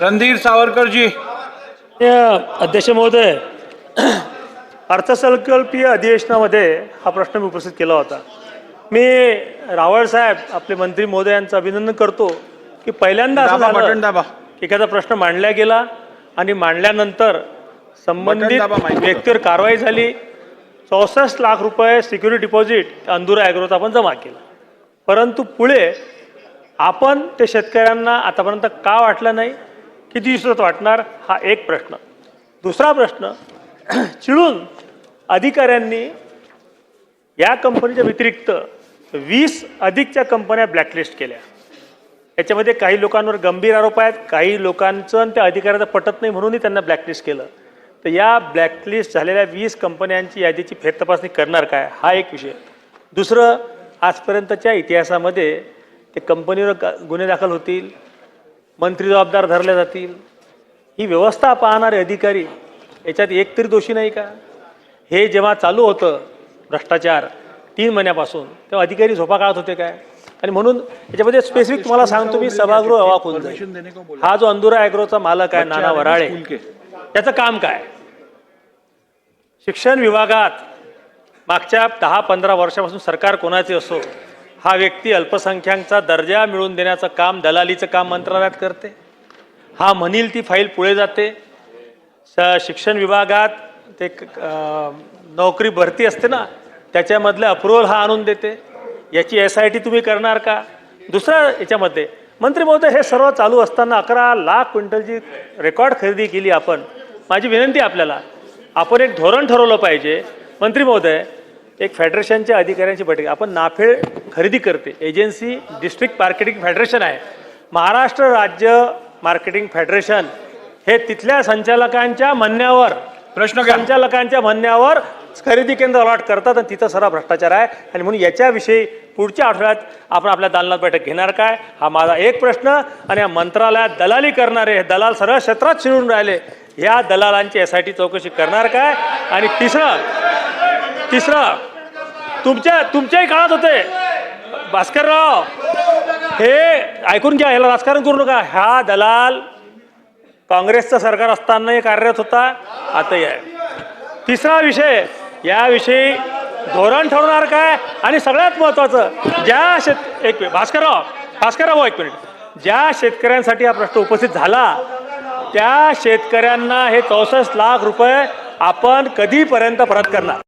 रणधीर सावरकरजी. अध्यक्ष महोदय अर्थसंकल्पीय अधिवेशनामध्ये हा प्रश्न मी उपस्थित केला होता. मी रावळ साहेब आपले मंत्री महोदयांचं अभिनंदन करतो की पहिल्यांदा असं झालं की एखादा प्रश्न मांडला गेला आणि मांडल्यानंतर संबंधित. व्यक्तीवर कारवाई झाली. चौसष्ट लाख रुपये सिक्युरिटी डिपॉझिट अंदुरा ॲग्रोत आपण जमा केलं. परंतु पुढे आपण ते शेतकऱ्यांना आतापर्यंत का वाटलं नाही किती दिवसात वाटणार हा एक प्रश्न. दुसरा प्रश्न चिडून अधिकाऱ्यांनी या कंपनीच्या व्यतिरिक्त वीस अधिकच्या कंपन्या ब्लॅकलिस्ट केल्या. याच्यामध्ये काही लोकांवर गंभीर आरोप आहेत काही लोकांचं आणि त्या अधिकाऱ्याचं पटत नाही म्हणूनही त्यांना ब्लॅकलिस्ट केलं. तर या ब्लॅकलिस्ट झालेल्या वीस कंपन्यांची यादीची फेरतपासणी करणार काय हा एक विषय. दुसरं आजपर्यंतच्या इतिहासामध्ये ते कंपनीवर गुन्हे दाखल होतील मंत्री जबाबदार धरले जातील. ही व्यवस्था पाहणारे अधिकारी याच्यात एक तरी दोषी नाही का? हे जेव्हा चालू होतं भ्रष्टाचार तीन महिन्यापासून तेव्हा अधिकारी झोपा काढत होते काय? आणि म्हणून याच्यामध्ये स्पेसिफिक तुम्हाला सांगतो मी सभागृह अवाक होऊन जाईल. हा जो अंदुरा ॲग्रोचा मालक आहे नाना वराळे त्याचं काम काय? शिक्षण विभागात मागच्या दहा पंधरा वर्षापासून सरकार कोणाचे असो हा व्यक्ती अल्पसंख्याकचा दर्जा मिळवून देण्याचं काम दलालीचं काम मंत्रालयात करते. हा म्हणील ती फाईल पुढे जाते. स शिक्षण विभागात ते नोकरी भरती असते ना त्याच्यामधलं अप्रुव्हल हा आणून देते. याची एस आय टी तुम्ही करणार का? दुसरं याच्यामध्ये मंत्री महोदय हे सर्व चालू असताना अकरा लाख क्विंटलची रेकॉर्ड खरेदी केली आपण. माझी विनंती आपल्याला आपण एक धोरण ठरवलं पाहिजे. मंत्री महोदय एक फेडरेशनच्या अधिकाऱ्यांची बैठक. आपण नाफेड खरेदी करते. एजन्सी डिस्ट्रिक्ट मार्केटिंग फेडरेशन आहे. महाराष्ट्र राज्य मार्केटिंग फेडरेशन हे तिथल्या संचालकांच्या म्हणण्यावर प्रश्न. संचालकांच्या म्हणण्यावर खरेदी केंद्र अलॉट करतात आणि तिथं सर्व भ्रष्टाचार आहे. आणि म्हणून याच्याविषयी पुढच्या आठवड्यात आपण आपल्या दालनात बैठक घेणार काय? हा माझा एक प्रश्न. आणि या मंत्रालयात दलाली करणारे हे दलाल सर्व क्षेत्रात शिरून राहिले. ह्या दलालांची एस आय टी चौकशी करणार काय? आणि तिसरं तिसरं तुमच्या तुमच्याही काळात होते. भास्करराव हे ऐकून घ्या ह्याला राजकारण करू नका. हा दलाल काँग्रेसचं सरकार असतानाही कार्यरत होता. आताही आहे तिसरा विषय याविषयी धोरण ठरवणार काय? आणि सगळ्यात महत्त्वाचं ज्या शेत एक मिनिट भास्करराव भास्करराव भाऊ, एक मिनिट. ज्या शेतकऱ्यांसाठी हा प्रश्न उपस्थित झाला त्या शेतकऱ्यांना हे चौसष्ट लाख रुपये आपण कधीपर्यंत परत करणार?